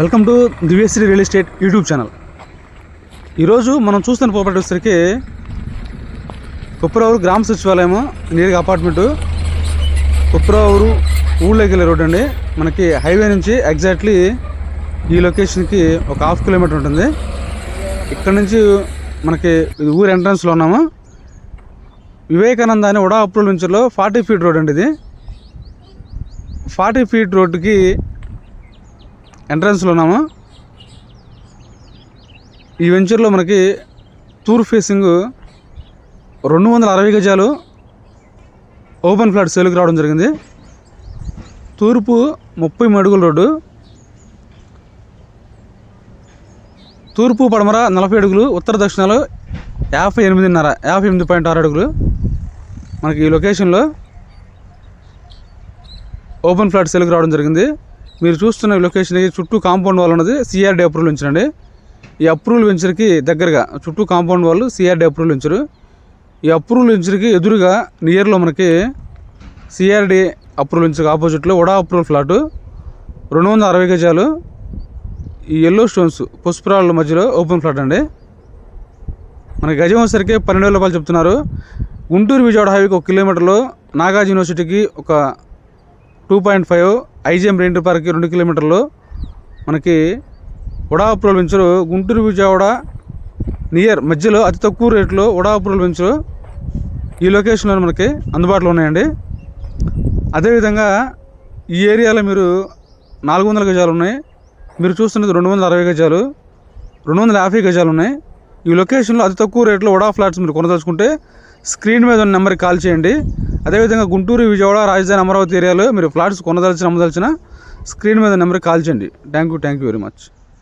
Welcome to Divyasri real estate YouTube channel. ఈరోజు మనం చూస్తున్న ప్రాపర్టీ వచ్చేసరికి కుప్రావూరు గ్రామ సచివాలయము నేరుగా అపార్ట్మెంటు కుప్రావూరు ఊళ్ళోకి వెళ్ళే రోడ్ అండి. మనకి హైవే నుంచి ఎగ్జాక్ట్లీ ఈ లొకేషన్కి ఒక హాఫ్ కిలోమీటర్ ఉంటుంది. ఇక్కడ నుంచి మనకి ఊరు ఎంట్రన్స్లో ఉన్నాము. వివేకానంద అని ఉడా అప్రూవల్ నుంచిలో ఫార్టీ ఫీట్ రోడ్ అండి ఇది. ఫార్టీ ఫీట్ రోడ్డుకి ఎంట్రన్స్లో ఉన్నాము. ఈ వెంచర్లో మనకి టూర్ ఫేసింగ్ రెండు వందల అరవై గజాలు ఓపెన్ ఫ్లాట్ సేల్కి రావడం జరిగింది. తూర్పు ముప్పై అడుగుల రోడ్డు తూర్పు పడమర నలభై అడుగులు ఉత్తర దక్షిణాలు యాభై ఎనిమిదిన్నర యాభై ఎనిమిది పాయింట్ ఆరు అడుగులు మనకి ఈ లొకేషన్లో ఓపెన్ ఫ్లాట్ సేల్కి రావడం జరిగింది. మీరు చూస్తున్న లొకేషన్ చుట్టూ కాంపౌండ్ వాల్ ఉన్నది సిఆర్డి అప్రూవల్ ఉంచండి. ఈ అప్రూవల్ వెంచర్కి దగ్గరగా చుట్టూ కాంపౌండ్ వాళ్ళు సిఆర్డి అప్రూవల్ వెంచరు ఈ అప్రూవల్ వెంచర్కి ఎదురుగా నియర్లో మనకి సిఆర్డి అప్రూవల్ వెంచర్కి ఆపోజిట్లో వడా అప్రూవల్ ఫ్లాటు రెండు వందల అరవై గజాలు ఈ ఎల్లో స్టోన్స్ పుష్పరాళ్ళ మధ్యలో ఓపెన్ ఫ్లాట్ అండి. మనకి గజం వచ్చేసరికి పన్నెండు వేల రూపాయలు చెప్తున్నారు. గుంటూరు విజయవాడ హైవేకి ఒక కిలోమీటర్లో నాగార్జు యూనివర్సిటీకి ఒక two point five IGM rent పార్క్కి రెండు కిలోమీటర్లు. మనకి UDA approval venture Guntur Vijayawada near మధ్యలో అతి తక్కువ రేట్లో ఉడా అప్రూవల్ వెంచరు ఈ లొకేషన్లో మనకి అందుబాటులో ఉన్నాయండి. అదేవిధంగా ఈ ఏరియాలో మీరు నాలుగు వందల గజాలు ఉన్నాయి. మీరు చూస్తున్నది రెండు వందల అరవై గజాలు రెండు వందల యాభై గజాలు ఉన్నాయి. ఈ లొకేషన్లో అతి తక్కువ రేట్లో వడా ఫ్లాట్స్ మీరు కొనదలుచుకుంటే స్క్రీన్ మీద ఉన్న నెంబర్కి కాల్ చేయండి. అదేవిధంగా గుంటూరు విజయవాడ రాజధాని అమరావతి ఏరియాలో మీరు ఫ్లాట్స్ కొనదలిచిన అమ్మదలిచిన స్క్రీన్ మీద నెంబర్కి కాల్ చేయండి. Thank you thank you very much